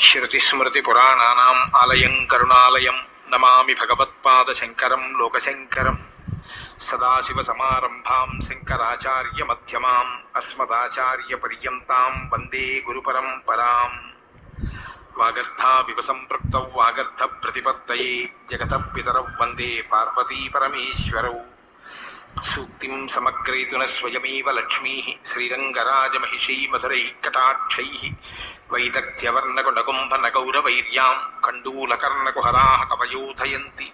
శృతిస్మృతిపురాణానాం ఆలయం కరుణాలయం నమామి భగవత్పాదశంకరం లోకశంకరం సదాశివసమారంభాం శంకరాచార్యమధ్యమాం అస్మదాచార్యపర్యంతాం వందే గురుపరంపరాం వాగర్ధావివ సంపృక్త వాగర్ధ ప్రతిపత్తయే జగత పితరౌ వందే పార్వతీ పరమేశ్వరౌ సూక్తిం సమగ్రయతున స్వయమేవ లక్ష్మీ శ్రీరంగరాజమహిషీ మధురైకటాక్షైः వైదగ్ధ్యవర్ణకుడకుంభనగౌరవైర్యాం కండూలకర్ణకుహరా కవయోధయంతి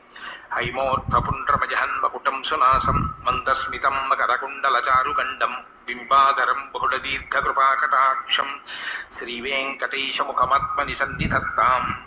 హైమోర్థపుండ్రమజహన్మపుటం సునాసం మందస్మితం మకరకుండలచారుగండం బింబాధరం బహుళదీర్ఘకృపాకటాక్షం శ్రీవేంకటేశముఖమాత్మని సన్నిధత్తాం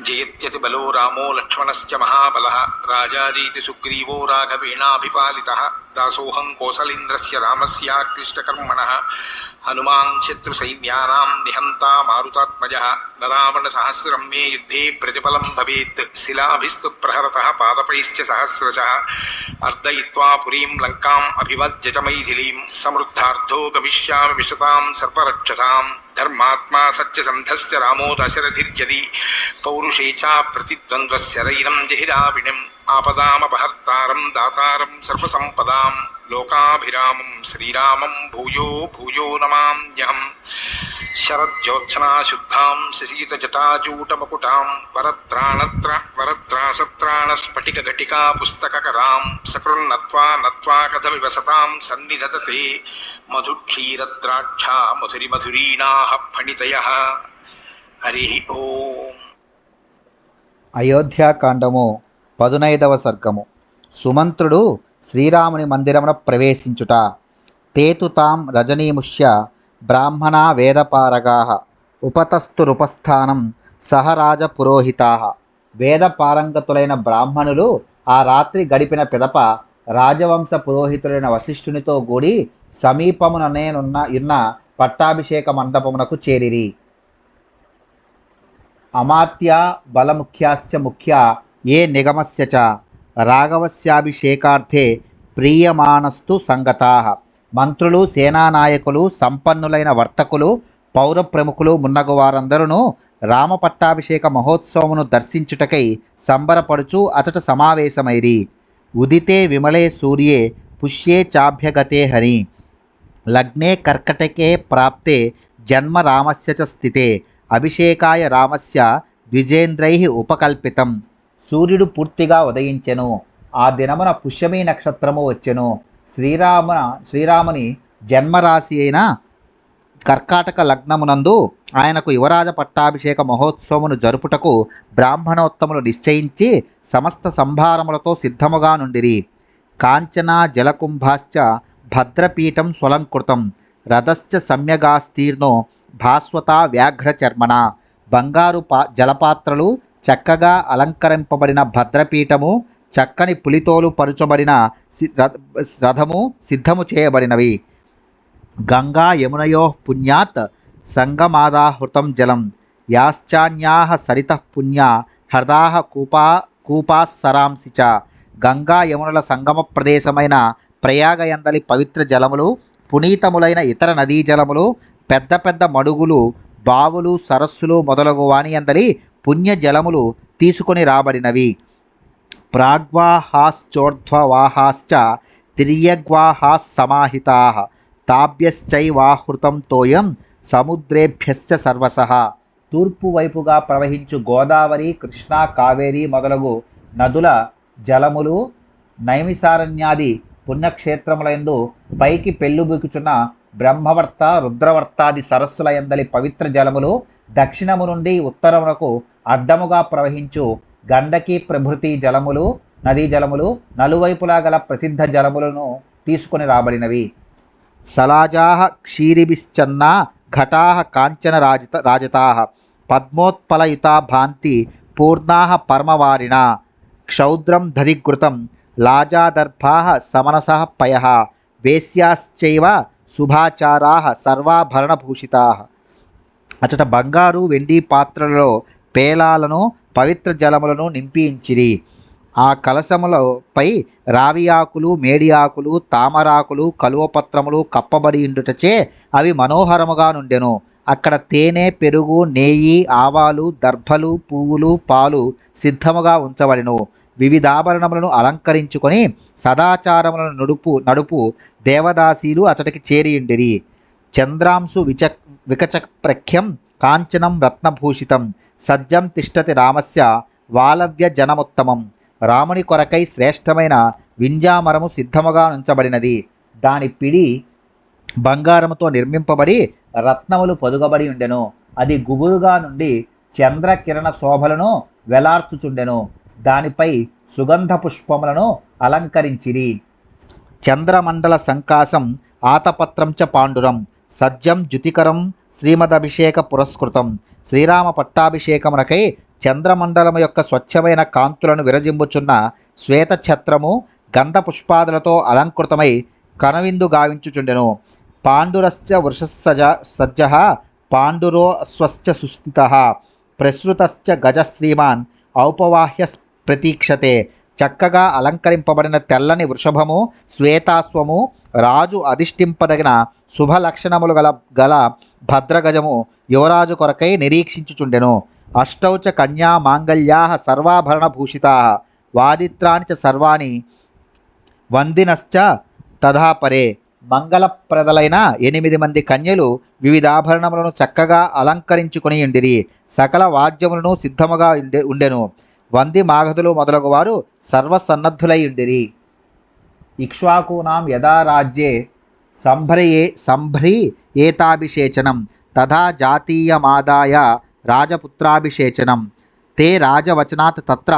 जयत्यति बलो रामो लक्ष्मणश्च महाबलः, राजादीति सुग्रीवो राघवेणाभिपालितः, दासोऽहं कोसलेन्द्रस्य रामस्याक्लिष्टकर्मणः हनुमान् शत्रुसैन्यानां निहन्ता मारुतात्मजः न रावणसहस्रं मे युद्धे प्रतिफलं भवेत् शिलाभिस्तु प्रहरतः पादपैश्च सहस्रशः, अर्दयित्वा पुरीं लङ्काम् अभिवज्य च मैथिलीं समृद्धार्थो गमिष्यामि विशतां सर्वरक्षसाम् धर्मात्मा सत्यसन्धश्च रामो दशरथिर्यदि, पौरुष पौरुषे च प्रतिद्वन्द्वस्यरैरं जहिराविणम्, आपदामपहर्तारं, दातारं सर्वसम्पदां लोकाभिरामं श्रीरामं भूयो भूयो नमाम्यहम्। शरज्योत्सनाशुद्धां शशीतजटाजूटमकुटां वरत्राणत्र वरत्रासत्राणस्फटिकघटिका पुस्तककरां सकृन्नत्वा नत्वा कथमिवसतां सन्निधतते मधुक्षीरद्राक्षा मधुरिमधुरीणाः फणितयः। हरिः ओम्। అయోధ్యాకాండము పదునైదవ సర్గము. సుమంత్రుడు శ్రీరాముని మందిరమున ప్రవేశించుట. తేతు తాం రజనీముష్య బ్రాహ్మణా వేదపారగా. ఉపతస్థురుపస్థానం సహరాజ పురోహితా. వేదపారంగతులైన బ్రాహ్మణులు ఆ రాత్రి గడిపిన పిదప రాజవంశ పురోహితులైన వశిష్ఠునితో కూడి సమీపముననేనున్న ఇన్న పట్టాభిషేక మండపమునకు చేరిరి. అమాత్య బలముఖ్యాశ్చ ముఖ్య ఏ నిగమస్య చ. రాఘవస్యాభిషేకార్థే ప్రీయమానస్తు సంగతా. మంత్రులు సేనానాయకులు సంపన్నులైన వర్తకులు పౌర ప్రముఖులు మున్నగు వారందరూ రామపట్టాభిషేక మహోత్సవమును దర్శించుటకై సంబరపడుచు అతట సమావేశమైరి. ఉదితే విమలే సూర్యే పుష్యే చాభ్యగతే హరి. లగ్నే కర్కటకే ప్రాప్తే జన్మ రామస్య చ స్థితే. అభిషేకాయ రామస్య ద్విజేంద్రై ఉపకల్పితం. సూర్యుడు పూర్తిగా ఉదయించెను. ఆ దినమున పుష్యమీ నక్షత్రము వచ్చెను. శ్రీరామ శ్రీరాముని జన్మరాశి అయిన కర్కాటక లగ్నమునందు ఆయనకు యువరాజ పట్టాభిషేక మహోత్సవమును జరుపుటకు బ్రాహ్మణోత్తములు నిశ్చయించి సమస్త సంభారములతో సిద్ధముగా నుండిరి. కాంచన జలకుంభాశ్చ భద్రపీఠం స్వలంకృతం. రథశ్చ సమ్యగాస్తీర్ణో భాస్వత వ్యాఘ్రచర్మణ బంగారు పా జలపాత్రలు చక్కగా అలంకరింపబడిన భద్రపీఠము చక్కని పులితోలు పరుచబడిన సి- రథ- రథము సిద్ధము చేయబడినవి. గంగా యమునయో పుణ్యాత్ సంగమాదాహృతం జలం. యాశ్చాన్యా సరిత పుణ్య హృదా కూపా కూపాసరాంసి చ. గంగా యమునుల సంగమ ప్రదేశమైన ప్రయాగయందలి పవిత్ర జలములు పునీతములైన ఇతర నదీ జలములు పెద్ద పెద్ద మడుగులు బావులు సరస్సులు మొదలగు వాని అందలి పుణ్యజలములు తీసుకొని రాబడినవి. ప్రాగ్వాహాశ్చోర్ధ్వవాహాశ్చ తిర్యగ్వాహాస్ సమాహితా తాభ్యశ్చైవాహృతం తోయం సముద్రేభ్యశ్చ సర్వస. తూర్పు వైపుగా ప్రవహించు గోదావరి కృష్ణా కావేరి మొదలగు నదుల జలములు నైమిసారణ్యాది పుణ్యక్షేత్రములందు పైకి పెళ్ళుబుకుచున్న బ్రహ్మవర్త రుద్రవర్తాది సరస్సుల ఎందలి పవిత్ర జలములు దక్షిణము నుండి ఉత్తరమునకు అడ్డముగా ప్రవహించు గండకి ప్రభృతి జలములు నదీ జలములు నలువైపులా గల ప్రసిద్ధ జలములను తీసుకొని రాబడినవి. సలాజాహ క్షీరిభిశ్చన్నా ఘటాహ కాంచన రాజత రాజతాహ పద్మోత్పలయుతా భాంతి పూర్ణాహ పరమవారిణ క్షౌద్రం ధరిగృతం లాజాదర్భా సమనస పయ వేశ్యాశ్చైవ శుభాచారాः సర్వాభరణభూషితా. అచట బంగారు వెండి పాత్రలలో పేలాలను పవిత్ర జలములను నింపించిరి. ఆ కలశములపై రావి ఆకులు మేడి ఆకులు తామరాకులు కలువపత్రములు కప్పబడి ఉండుటచే అవి మనోహరముగా నుండెను. అక్కడ తేనె పెరుగు నేయి ఆవాలు దర్భలు పువ్వులు పాలు సిద్ధముగా వివిధ వివిధాభరణములను అలంకరించుకొని సదాచారములను నడుపు నడుపు దేవదాసీలు అతడికి చేరియుండిరి. చంద్రాంశు విచ వికచప్రఖ్యం కాంచనం రత్నభూషితం. సజ్జం తిష్టతి రామస్య వాలవ్య జనముత్తమం. రాముని కొరకై శ్రేష్టమైన వింజామరము సిద్ధముగా ఉంచబడినది దాని పిడి బంగారముతో నిర్మింపబడి రత్నములు పొదుగబడి ఉండెను అది గుబురుగా నుండి చంద్రకిరణ శోభలను వెలార్చుచుండెను. దానిపై సుగంధ పుష్పములను అలంకరించిరి. చంద్రమండల సంకాశం ఆతపత్రం చ పాండురం సజ్జం జ్యుతికరం శ్రీమదభిషేక పురస్కృతం. శ్రీరామ పట్టాభిషేకమునకై చంద్రమండలము యొక్క స్వచ్ఛమైన కాంతులను విరజింబుచున్న శ్వేత ఛత్రము గంధ పుష్పాదులతో అలంకృతమై కనవిందు గావించుచుండెను. పాండురస్య వృషస్సజ సజ్జ పాండురో అశ్వశ్చ సుస్థిత. ప్రసృతశ్చ గజ శ్రీమాన్ ఔపవాహ్య ప్రతీక్షతే. చక్కగా అలంకరింపబడిన తెల్లని వృషభము శ్వేతాశ్వము రాజు అధిష్ఠింపదగిన శుభ లక్షణములు గల గల భద్రగజము యువరాజు కొరకై నిరీక్షించుచుండెను. అష్టౌ చ కన్యా మాంగళ్యా సర్వాభరణభూషితా వాదిత్రాని వాదిత్రాణి చ సర్వాణి వందినశ్చ తథాపరే మంగళప్రదలైన ఎనిమిది మంది కన్యలు వివిధాభరణములను చక్కగా అలంకరించుకుని ఉండిరి. సకల వాద్యములను సిద్ధముగా ఉండే ఉండెను. వంది మాగధులు మొదలగు వారు సర్వసన్నద్ధులయుండిరి ఇక్ష్వాకూనాం యదా రాజ్యే సంభ్రయే సంభ్రీ ఏతాభిషేచనం తథా జాతీయమాదాయ రాజపుత్రాభిషేచనం. తే రాజవచనాత్ తత్ర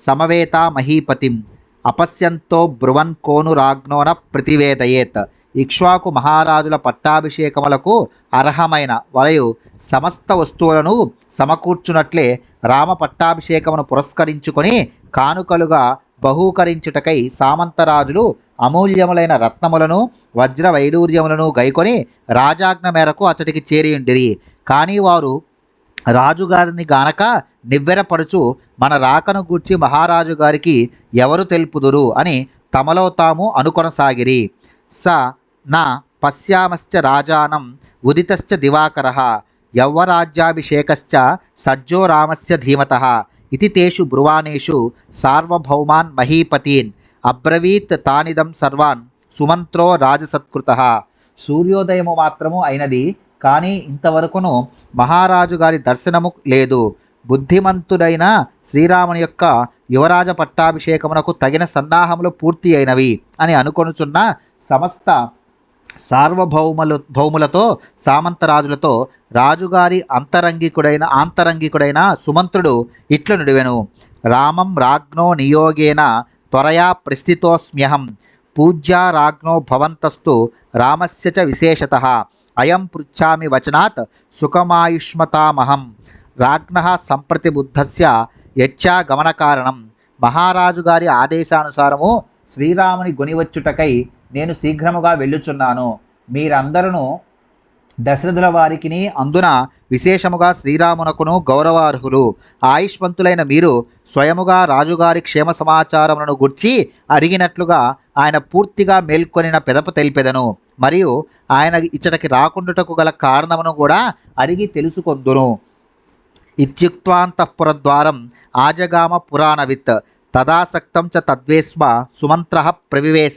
సమవేత మహీపతిం అపశ్యంతో బ్రువన్ కోను రాజ్ఞోన ప్రతివేదయేత్. ఇక్ష్వాకు మహారాజుల పట్టాభిషేకములకు అర్హమైన వలయు సమస్త వస్తువులను సమకూర్చునట్లే రామ పట్టాభిషేకమును పురస్కరించుకొని కానుకలుగా బహూకరించుటకై సామంతరాజులు అమూల్యములైన రత్నములను వజ్ర వైడూర్యములను గైకొని రాజాజ్ఞ మేరకు అతడికి చేరియుండిరి. కానీ వారు రాజుగారిని గానక నివ్వెరపడుచు మన రాకను గూర్చి మహారాజు గారికి ఎవరు తెలుపుదురు అని తమలో తాము అనుకొనసాగిరి. స నా పశ్యామశ్చ రాజానం ఉదితశ్చ దివాకర. యౌవరాజ్యాభిషేకశ్చ సజ్జో రామస్య ధీమత ఇతి తేషు బ్రువాణేషు సార్వభౌమాన్ మహీపతీన్ అబ్రవీత్ తానిదం సర్వాన్ సుమంత్రో రాజసత్కృత సూర్యోదయము మాత్రము అయినది కానీ ఇంతవరకును మహారాజు గారి దర్శనము లేదు బుద్ధిమంతుడైన శ్రీరాముని యొక్క యువరాజ పట్టాభిషేకమునకు తగిన సన్నాహములు పూర్తి అయినవి అని అనుకొనుచున్న సమస్త సార్వభౌములు భౌములతో సామంతరాజులతో రాజుగారి అంతరంగికుడైన ఆంతరంగికుడైన సుమంత్రుడు ఇట్లు నుడివెను. రామం రాజ్ఞో నియోగేన త్వరయా ప్రస్థితోస్మ్యహం. పూజ్యా రాజ్ఞో భవంతస్తు రామస్య చ విశేషత. అయం పృచ్ఛామి వచనాత్ సుఖమాయుష్మతామహం. రాజ్ఞ సంప్రతి బుద్ధస్య యచ్చాగమనకారణం మహారాజు గారి ఆదేశానుసారము శ్రీరాముని గొనివచ్చుటకై నేను శీఘ్రముగా వెళ్ళుచున్నాను. మీరందరూ దశరథుల వారికిని అందున విశేషముగా శ్రీరామునకును గౌరవార్హులు. ఆయుష్మంతులైన మీరు స్వయముగా రాజుగారి క్షేమ సమాచారములను గుర్చి అడిగినట్లుగా ఆయన పూర్తిగా మేల్కొనిన పెదప తెలిపెదను. మరియు ఆయన ఇచ్చటకి రాకుండుటకు గల కారణమును కూడా అడిగి తెలుసుకొందును. ఇత్యుక్త్వాంతఃపురద్వారం ఆజగామ పురాణవిత్ తదాసక్తం చ తద్వేస్మ సుమంత్ర ప్రవివేశ.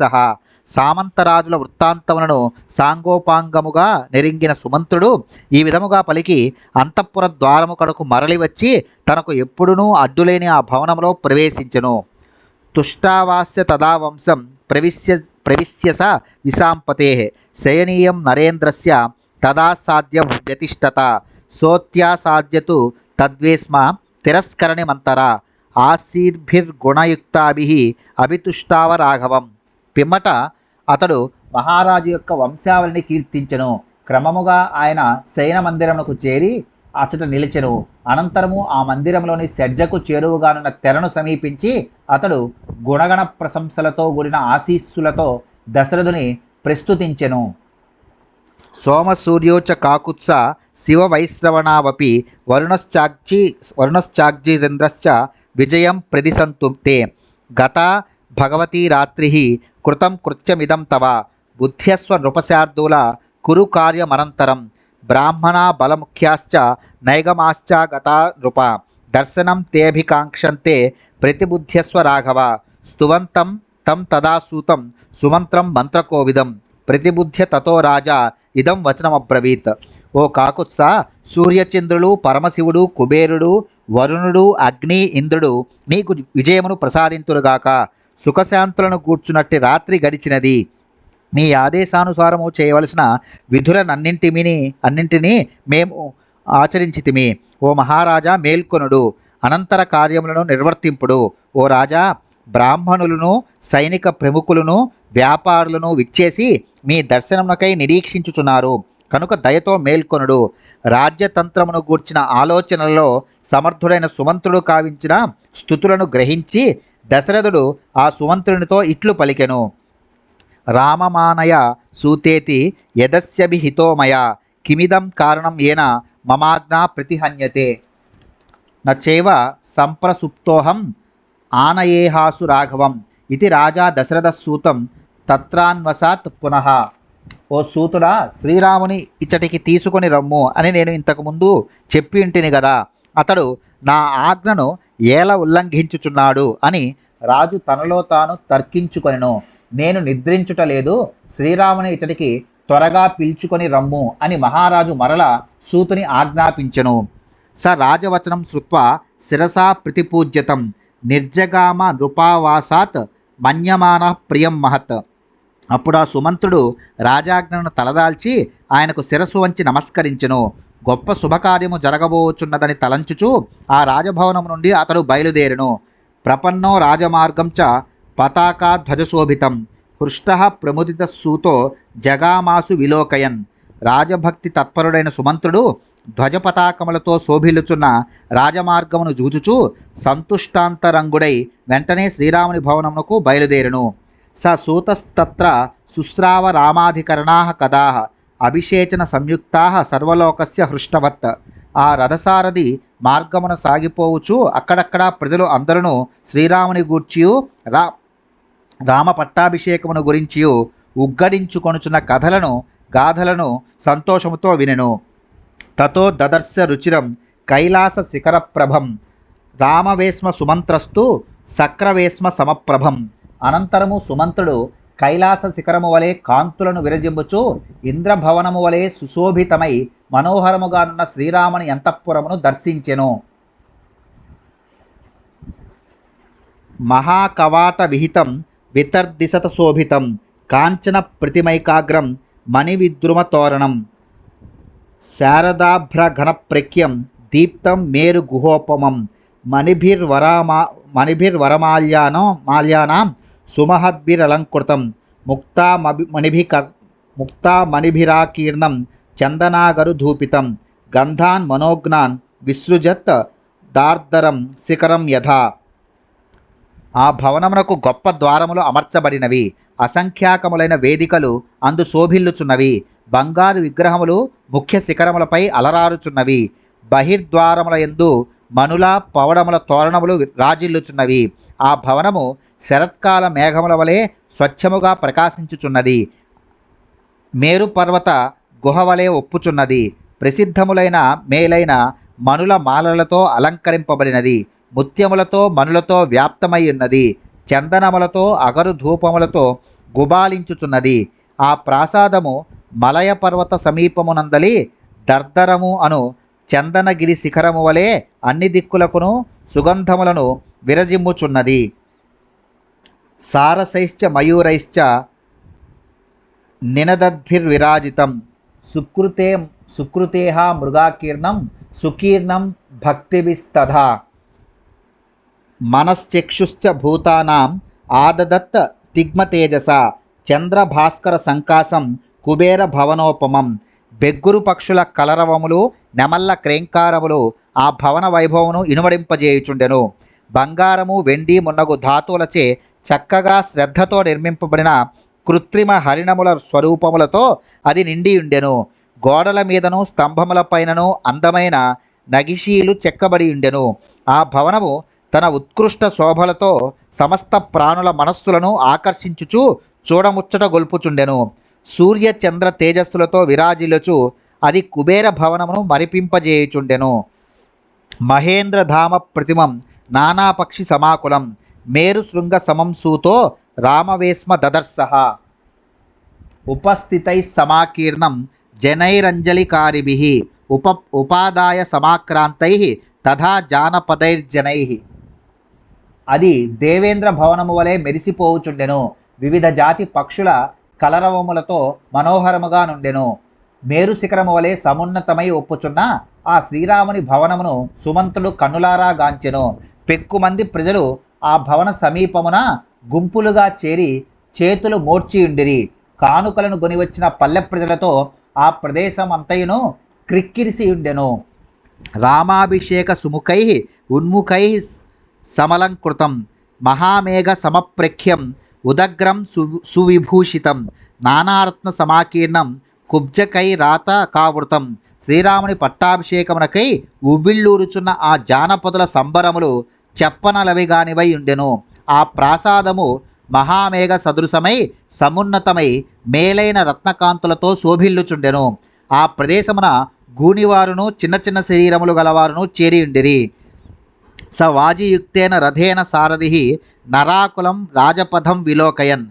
సామంతరాజుల వృత్తాంతములను సాంగోపాంగముగా నెరింగిన సుమంతుడు ఈ విధముగా పలికి అంతఃపుర ద్వారము కడకు మరలి వచ్చి తనకు ఎప్పుడునూ అడ్డులేని ఆ భవనములో ప్రవేశించెను. తుష్టావాస్య తదా వంశం ప్రవిశ్య ప్రవిశ్యస విశాంపతే శయనీయం నరేంద్రస్య తదా సాధ్యం వ్యతిష్టత. సోత్యాసాధ్యతు తద్వేస్మ తిరస్కరణిమంతర. ఆశీర్భిర్గుణయుక్తాభి అభితుష్టావ రాఘవం పిమ్మట అతడు మహారాజు యొక్క వంశావళిని కీర్తించెను. క్రమముగా ఆయన శయన మందిరమునకు చేరి అచట నిలిచెను. అనంతరము ఆ మందిరంలోని సజ్జకు చేరువుగానున్న తెరను సమీపించి అతడు గుణగణ ప్రశంసలతో కూడిన ఆశీస్సులతో దశరథుని ప్రస్తుతించెను. సోమసూర్యోచ కాకుత్స శివ వైశ్రవణావపి వరుణశ్చాగ్జి వరుణశ్చాగ్జిరేంద్రశ్చ విజయం ప్రదిశంతు తే గత భగవతీ రాత్రి కృతం కృత్యమిదం తవ. బుద్ధ్యస్వ నృపశార్దూల కురు కార్యమనంతరం బ్రాహ్మణ బలముఖ్యాశ్చ నైగమాశ్చ గతా నృప. దర్శనం తేభికాంక్షంతే ప్రతిబుద్ధ్యస్వ రాఘవ. స్తువంతం తం తదా సూతం సుమంత్రం మంత్రకోవిదం. ప్రతిబుద్ధ్య తతో రాజా ఇదం వచనమబ్రవీత్. ఓ కాకుత్స సూర్యచంద్రుడు పరమశివుడు కుబేరుడు వరుణుడు అగ్ని ఇంద్రుడు నీకు విజయమును ప్రసాదింతురుగాక. సుఖశాంతులను కూర్చున్నట్టి రాత్రి గడిచినది. నీ ఆదేశానుసారము చేయవలసిన విధులనన్నింటిని అన్నింటినీ మేము ఆచరించితిమి. ఓ మహారాజా మేల్కొనుడు అనంతర కార్యములను నిర్వర్తింపుడు. ఓ రాజా బ్రాహ్మణులను సైనిక ప్రముఖులను వ్యాపారులను విచ్చేసి మీ దర్శనమునకై నిరీక్షించుచున్నారు. కనుక దయతో మేల్కొనుడు. రాజ్యతంత్రమును గూర్చిన ఆలోచనలలో సమర్థుడైన సుమంతుడు కావించిన స్థుతులను గ్రహించి దశరథుడు ఆ సుమంతునితో ఇట్లు పలికెను. రామమానయ సూతేతి యదస్యభిహితోమయ కిమిదం కారణం ఏన మమాజ్ఞా ప్రతిహన్యతే. నచైవ సంప్రసుప్తోహం ఆనయేహాసు రాఘవం ఇది రాజా దశరథ సూతం తత్రాన్వసాత్ పునః. ఓ సూతుడా శ్రీరాముని ఇచ్చటికి తీసుకొని రమ్ము అని నేను ఇంతకుముందు చెప్పి ఉంటిని కదా అతడు నా ఆజ్ఞను ఏల ఉల్లంఘించుచున్నాడు అని రాజు తనలో తాను తర్కించుకొనెను. నేను నిద్రించుట లేదు శ్రీరాముని ఇతడికి త్వరగా పిలుచుకొని రమ్ము అని మహారాజు మరల సూతుని ఆజ్ఞాపించెను. స రాజవచనం శృత్వా శిరసా ప్రతిపూజ్యతం నిర్జగామ నృపావాసాత్ మన్యమాన ప్రియం మహత్. అప్పుడు ఆ సుమంతుడు రాజాజ్ఞను తలదాల్చి ఆయనకు శిరస్సు వంచి నమస్కరించెను. గొప్ప శుభకార్యము జరగబోచున్నదని తలంచుచు ఆ రాజభవనం నుండి అతడు బయలుదేరెను. ప్రపన్నో రాజమార్గం చ పతాకా ధ్వజశోభితం. హృష్ట ప్రముదిత సూతో జగామాసు విలోకయన్. రాజభక్తి తత్పరుడైన సుమంతుడు ధ్వజ పతాకములతో శోభిల్లుచున్న రాజమార్గమును జూచుచూ సంతుష్టాంతరంగుడై వెంటనే శ్రీరాముని భవనమునకు బయలుదేరును. స సూతస్తత్ర శుశ్రావ రామాధికరణా కదా అభిషేచన సంయుక్తా సర్వలోకస్య హృష్టవత్. ఆ రథసారథి మార్గమున సాగిపోవచ్చు అక్కడక్కడ ప్రజలు అందరూ శ్రీరాముని గూర్చియు రా రామ పట్టాభిషేకమును గురించియు ఉగ్గడించుకొనుచున్న కథలను గాథలను సంతోషముతో వినెను. తతో దదర్శ రుచిరం కైలాస శిఖరప్రభం రామవేశ్మ సుమంత్రస్తు సక్రవేశ్మ సమప్రభం. అనంతరము సుమంతుడు కైలాస శిఖరము వలె కాంతులను విరజింపుచు ఇంద్రభవనము వలె సుశోభితమై మనోహరముగానున్న శ్రీరాముని అంతఃపురమును దర్శించెను. మహాకవాట విహితం వితర్దిశత శోభితం కాంచన ప్రతిమైకాగ్రం మణివిద్రుమ తోరణం శారదాభ్రఘనప్రఖ్యం దీప్తం మేరు గుహోపమం మణిభిర్వరామా మణిభిర్వరమాల్యానం మాల్యానాం సుమహద్భిరలంకృతం ముక్తామభి మణిభిక ముక్తామణిభిరాకీర్ణం చందనాగరుధూపితం గంధాన్ మనోజ్ఞాన్ విసృజత్ దార్దరం శిఖరం యథా. ఆ భవనమునకు గొప్ప ద్వారములు అమర్చబడినవి అసంఖ్యాకములైన వేదికలు అందు శోభిల్లుచున్నవి బంగారు విగ్రహములు ముఖ్య శిఖరములపై అలరారుచున్నవి బహిర్ద్వారముల యందు మనుల పవడముల తోరణములు రాజిల్లుచున్నవి. ఆ భవనము శరత్కాల మేఘముల వలె స్వచ్ఛముగా ప్రకాశించుచున్నది. మేరు పర్వత గుహ వలె ఒప్పుచున్నది. ప్రసిద్ధములైన మేలైన మనుల మాలలతో అలంకరింపబడినది. ముత్యములతో మనులతో వ్యాప్తమై ఉన్నది చందనములతో అగరు ధూపములతో గుబాలించుచున్నది. ఆ ప్రాసాదము మలయ పర్వత సమీపమునందలి దర్దరము అను చందనగిరి శిఖరము వలె అన్ని దిక్కులకును సుగంధములను విరజిమ్ముచున్నది. సారసైశ్చ మయూరైశ్చ నినదద్భిర్విరాజితం. సుకృతే సుకృతేహ మృగాకీర్ణం సుకీర్ణం భక్తిభిస్తథా. మనశ్చక్షుశ్చ భూతానాం ఆదదత్త తిగ్మతేజస. చంద్రభాస్కర సంకాసం కుబేర భవనోపమం బెగ్గురు పక్షుల కలరవములు నెమల్ల క్రేంకారములు ఆ భవన వైభవమును ఇనుమడింపజేయుచుండెను. బంగారము వెండి మున్నగు ధాతువులచే చక్కగా శ్రద్ధతో నిర్మింపబడిన కృత్రిమ హరిణముల స్వరూపములతో అది నిండి ఉండెను. గోడల మీదను స్తంభముల పైనను అందమైన నగిషీలు చెక్కబడి ఉండెను. ఆ భవనము తన ఉత్కృష్ట శోభలతో సమస్త ప్రాణుల మనస్సులను ఆకర్షించుచు చూడముచ్చట గొల్పుచుండెను. సూర్య చంద్ర తేజస్సులతో విరాజిల్లుచు అది కుబేర భవనమును మరిపింపజేయుచుండెను. మహేంద్రధామ ప్రతిమం నానాపక్షి సమాకులం. మేరు శృంగ సమం సూతో రామవేస్మ దదర్శః ఉపస్థితై సమాకీర్ణం జనైరంజలికారిభి. ఉప ఉపాదాయ సమాక్రాంతై తథా జానపదైర్జనై. అది దేవేంద్ర భవనము వలె మెరిసిపోవుచుండెను. వివిధ జాతి పక్షుల కలరవములతో మనోహరముగా నుండెను. మేరు శిఖరము వలె సమున్నతమై ఒప్పుచున్న ఆ శ్రీరాముని భవనమును సుమంతుడు కన్నులారా గాంచెను. పెక్కుమంది ప్రజలు ఆ భవన సమీపమున గుంపులుగా చేరి చేతులు మోర్చియుండిరి. కానుకలను గొనివచ్చిన పల్లె ప్రజలతో ఆ ప్రదేశం అంతయును క్రిక్కిరిసి ఉండెను రామాభిషేక సుముఖై ఉన్ముఖై సమలంకృతం. మహామేఘ సమప్రఖ్యం ఉదగ్రం సు సువిభూషితం. నానారత్న సమాకీర్ణం కుబ్జకై రాత కావృతం. శ్రీరాముని పట్టాభిషేకమునకై ఉవ్విళ్ళూరుచున్న ఆ జానపదుల సంబరములు చెప్పనలవిగానివై ఉండెను ఆ ప్రాసాదము మహామేఘ సదృశమై సమున్నతమై మేలైన రత్నకాంతులతో శోభిల్లుచుండెను. ఆ ప్రదేశమున గూనివారును చిన్న చిన్న శరీరములు గలవారును చేరియుండిరి. స వాజియుక్తేన రథేన సారథి నరాకులం రాజపథం విలోకయన్.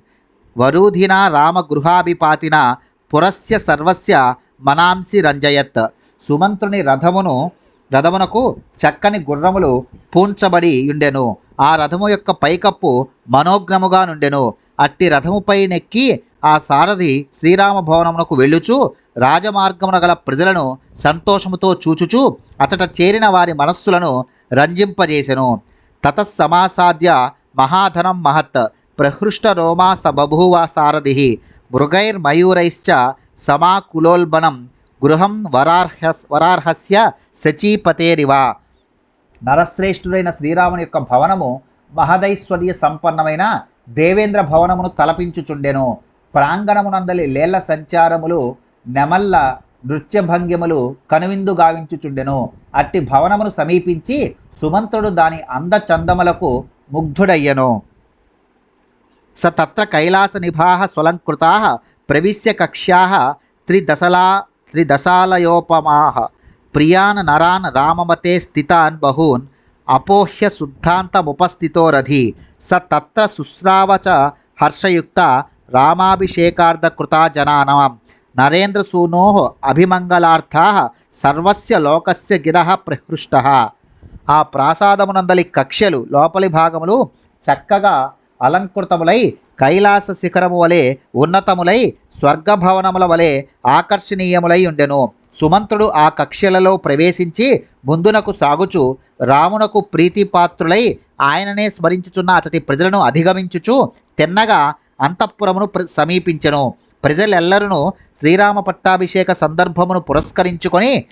వరూధిన రామగృహాభిపాతిన పురస్య సర్వస్య మనాంసి రంజయత్. సుమంత్రుని రథమును రథమునకు చక్కని గుర్రములు పూంచబడి ఉండెను. ఆ రథము యొక్క పైకప్పు మనోగ్రముగా నుండెను. అట్టి రథముపై నెక్కి ఆ సారథి శ్రీరామ భవనమునకు వెళ్ళుచు రాజమార్గమున గల ప్రజలను సంతోషముతో చూచుచు అతట చేరిన వారి మనస్సులను రంజింపజేసెను. తతస్సమాసాద్య మహాధనం మహత్ ప్రహృష్ట రోమాస బభూవ సారథి మృగైర్మయూరైశ్చ సమాకులోల్బణం గృహం వరార్హ వరార్హస్య శచీపతేరివ. నరశ్రేష్ఠుడైన శ్రీరాముని యొక్క భవనము మహదైశ్వర్య సంపన్నమైన దేవేంద్ర భవనమును తలపించుచుండెను. ప్రాంగణమునందలి లేళ్ళ సంచారములు నెమల్ల నృత్యభంగిములు కనువిందు గావించుచుండెను. అట్టి భవనమును సమీపించి సుమంతుడు దాని అందచందములకు ముగ్ధుడయ్యను. స తత్ర కైలాస నిభాహ స్వలంకృతాః ప్రవిశ్య కక్ష్యా త్రిదశలా త్రిదశాలయోపమాహ ప్రియాన్ నరాన్ రామమతే స్థితాన్ బహూన్ అపోహ్య శుద్ధాంతముపస్థితోరధి స తత్ర శుశ్రావచ హర్షయుక్త రామాభిషేకార్థకృతా జనానాం నరేంద్రసూనో అభిమంగళార్థా సర్వస్య లోకస్య గిర ప్రహృష్ట ఆ ప్రాసాదమునందలి కక్ష్యలు లోపలి భాగములు చక్కగా అలంకృతములై కైలాస శిఖరము వలె ఉన్నతములై స్వర్గభవనముల వలె ఆకర్షణీయములై ఉండెను. సుమంతుడు ఆ కక్ష్యలలో ప్రవేశించి ముందునకు సాగుచు రామునకు ప్రీతిపాత్రులై ఆయననే స్మరించుచున్న అతడి ప్రజలను అధిగమించుచు తిన్నగా అంతఃపురమును ప్ర- సమీపించెను. ప్రజలెల్లరూ శ్రీరామ పట్టాభిషేక సందర్భమును పురస్కరించుకొని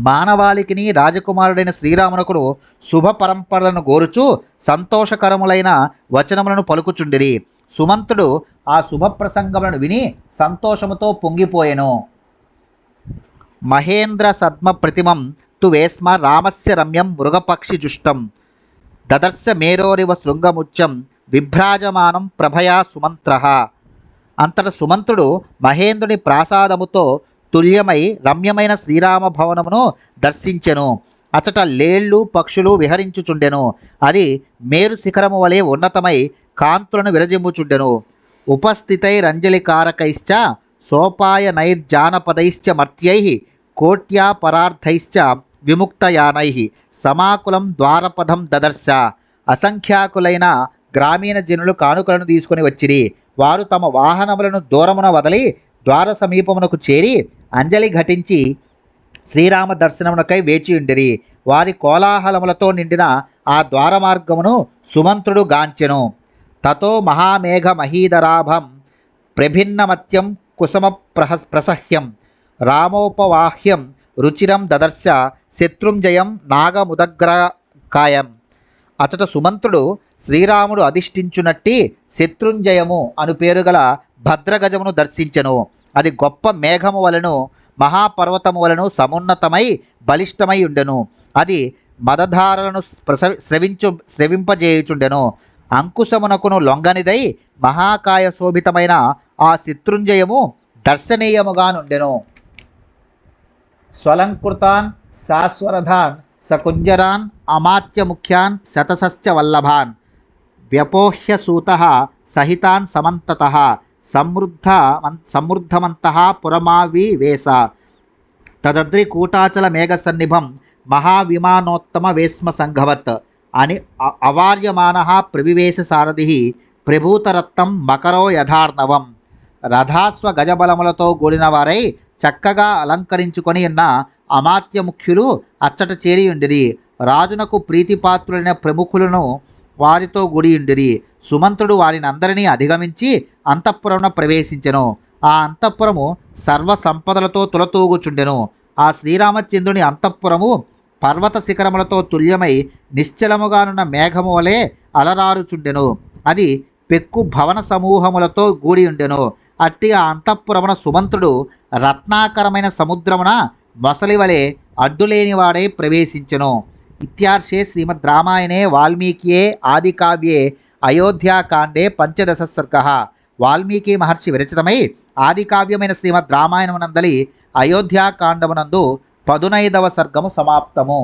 మానవాళికిని రాజకుమారుడైన శ్రీరామునకుడు శుభ పరంపరలను గోరుచు సంతోషకరములైన వచనములను పలుకుచుండిరి. సుమంతుడు ఆ శుభ ప్రసంగములను విని సంతోషముతో పొంగిపోయెను. మహేంద్ర సద్మ ప్రతిమం తు వేస్మ రామస్య రమ్యం మృగపక్షి జుష్టం. దదర్శ మేరోరివ శృంగముచ్చం విభ్రాజమానం ప్రభయా సుమంత్ర. అంతట సుమంతుడు మహేంద్రుని ప్రాసాదముతో తుల్యమై రమ్యమైన శ్రీరామ భవనమును దర్శించెను. అచట లేళ్ళు పక్షులు విహరించుచుండెను. అది మేరు శిఖరము వలె ఉన్నతమై కాంతులను విరజిమ్ముచుండెను. సోపాయ సోపాయనైర్జానపదైశ్చ మర్త్యై కోట్యా పరార్థైశ్చ విముక్తయానై సమాకులం ద్వారపథం దదర్శ. అసంఖ్యాకులైన గ్రామీణ జనులు కానుకలను తీసుకొని వచ్చిరి. వారు తమ వాహనములను దూరమున వదలి ద్వార సమీపమునకు చేరి అంజలి ఘటించి శ్రీరామ దర్శనమునకై వేచి ఉండిరి. వారి కోలాహలములతో నిండిన ఆ ద్వారమార్గమును సుమంత్రుడు గాంచెను. తతో మహామేఘ మహీధరాభం ప్రభిన్నమత్యం కుసమ ప్రహ ప్రసహ్యం రామోపవాహ్యం రుచిరం దదర్శ శత్రుంజయం నాగముదగ్రకాయం. అచట సుమంత్రుడు శ్రీరాముడు అధిష్ఠించునట్టి శత్రుంజయము అను పేరు గల భద్రగజమును దర్శించెను. అది గొప్ప మేఘము వలను మహాపర్వతము వలను సమున్నతమై బలిష్టమై ఉండెను. అది మదధారలను ప్రస స్రవించు స్రవింపజేయుచుండెను. అంకుశమునకును లొంగనిదై మహాకాయ శోభితమైన ఆ శత్రుంజయము దర్శనీయముగా నుండెను స్వలంకృతాన్ శాశ్వరధాన్ సకుంజరాన్ అమాత్యముఖ్యాన్ శతసస్య వల్లభాన్. వ్యపోహ్య సూత సహితాన్ సమంతత. సమృద్ధ సమృద్ధమంత పురమావివేశ తదద్రి కూటాచల మేఘసన్నిభం మహావిమానోత్తమ వేస్మ సంఘవత్ అని అవార్యమాన ప్రవివేశ సారథి ప్రభూతరత్నం మకరో యథార్ణవం. రథాస్వ గజబలములతో కూడిన వారై చక్కగా అలంకరించుకొని ఉన్న అమాత్య ముఖ్యులు అచ్చట చేరియుండిరి. రాజునకు ప్రీతిపాత్రులైన ప్రముఖులను వారితో గుడి ఉండిరి. సుమంతుడు వారిని అందరినీ అధిగమించి అంతఃపురమున ప్రవేశించెను. ఆ అంతఃపురము సర్వ సంపదలతో తులతూగుచుండెను. ఆ శ్రీరామచంద్రుని అంతఃపురము పర్వత శిఖరములతో తుల్యమై నిశ్చలముగానున్న మేఘము వలె అలరారుచుండెను. అది పెక్కు భవన సమూహములతో గూడి ఉండెను. అట్టి ఆ అంతఃపురమున సుమంతుడు రత్నాకరమైన సముద్రమున మొసలి వలె అడ్డులేనివాడై ప్రవేశించెను. ఇత్యార్షే శ్రీమద్ రామాయణే వాల్మీకియే ఆదికావ్యే అయోధ్యాకాండే పంచదశ సర్గ వాల్మీకి మహర్షి విరచితమై ఆదికావ్యమైన శ్రీమద్ రామాయణమునందలి అయోధ్యాకాండమునందు పదునైదవ సర్గము సమాప్తము